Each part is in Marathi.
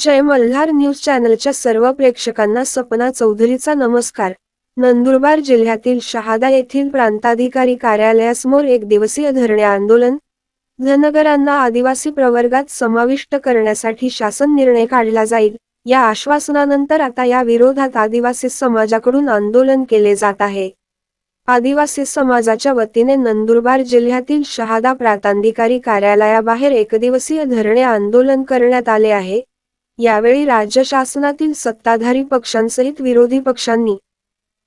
जय मल्हार न्यूज चॅनलच्या सर्व प्रेक्षकांना सपना चौधरीचा नमस्कार. नंदुरबार जिल्ह्यातील शहादा येथील प्रांताधिकारी कार्यालयासमोर एक दिवसीय धरणे आंदोलन धनगरांना आदिवासी प्रवर्गात समाविष्ट करण्यासाठी शासन निर्णय काढला जाईल या आश्वासनानंतर आता या विरोधात आदिवासी समाजाकडून आंदोलन केले जात आहे. आदिवासी समाजाच्या वतीने नंदुरबार जिल्ह्यातील शहादा प्रांताधिकारी कार्यालयाबाहेर एकदिवसीय धरणे आंदोलन करण्यात आले आहे. यावेळी राज्य शासनातील सत्ताधारी पक्षांसहित विरोधी पक्षांनी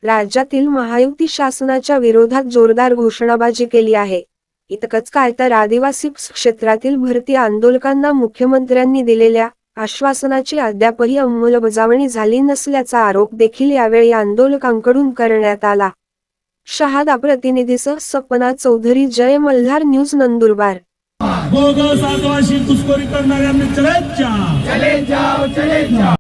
राज्यातील महायुती शासनाच्या विरोधात जोरदार घोषणाबाजी केली आहे. इतकंच काय तर आदिवासी क्षेत्रातील भरती आंदोलकांना मुख्यमंत्र्यांनी दिलेल्या आश्वासनाची अद्यापही अंमलबजावणी झाली नसल्याचा आरोप देखील यावेळी आंदोलकांकडून करण्यात आला. शहादा प्रतिनिधीसह सपना चौधरी जय मल्हार न्यूज नंदुरबार. बोगस आदिवासी घुसखोरी करणाऱ्या चले जाओ चले जाओ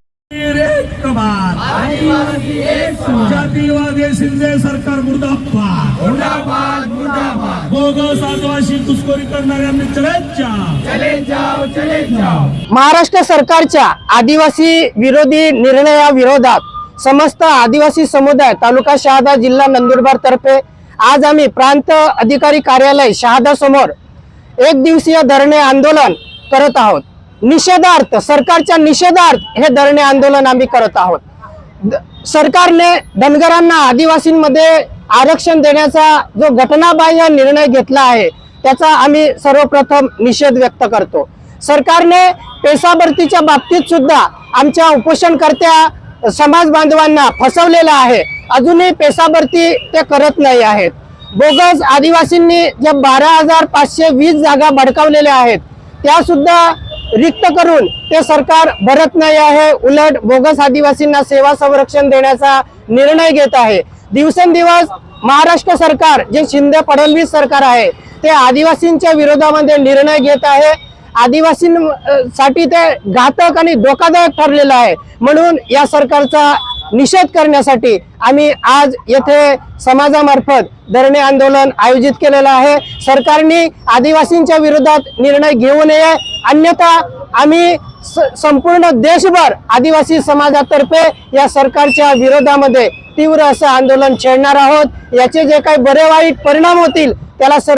जातीवादी शिंदे सरकार मुर्दाबाद. बोगस आदिवासी घुसखोरी करणाऱ्या चले जाओ चले जाओ महाराष्ट्र सरकारच्या आदिवासी विरोधी निर्णयाविरोधात समस्त आदिवासी समुदाय तालुका शहादा जिल्हा नंदुरबार तर्फे आज आम्ही प्रांत अधिकारी कार्यालय शहादा समोर एक दिवसीय धरणे आंदोलन करत आहोत. निषेधार्थ सरकारच्या निषेधार्थ हे धरणे आंदोलन आम्ही करत आहोत. द- सरकारने धनगरांना आदिवासींमध्ये आरक्षण देण्याचा जो घटनाबाह्य निर्णय घेतला आहे त्याचा आम्ही सर्वप्रथम निषेध व्यक्त करतो. सरकारने पेसा भरतीच्या बाबतीत सुद्धा आमच्या उपोषणकर्त्या समाज बांधवांना फसवलेलं आहे. अजूनही पेसा भरती ते करत नाही आहेत. बोगस आदिवासींनी ज्या बारा हजार पाचशे वीस जागा भडकावलेल्या आहेत त्या सुद्धा रिक्त करून ते सरकार भरत नाही आहे. उलट बोगस आदिवासींना सेवा संरक्षण देण्याचा निर्णय घेत आहे. दिवसेंदिवस महाराष्ट्र सरकार जे शिंदे फडणवीस सरकार आहे ते आदिवासींच्या विरोधामध्ये निर्णय घेत आहे. आदिवासींसाठी ते घातक आणि धोकादायक ठरलेलं आहे. म्हणून या सरकारचा निषेध करण्यासाठी आम्ही आज येथे समाजामार्फत धरणे आंदोलन आयोजित केलेलं आहे. सरकारने आदिवासींच्या विरोधात निर्णय घेऊ नये. अन्यथा आम्ही स- संपूर्ण देशभर आदिवासी समाजातर्फे या सरकारच्या विरोधामध्ये तीव्र असं आंदोलन छेडणार आहोत. याचे जे काही बरे वाईट परिणाम होतील त्याला सर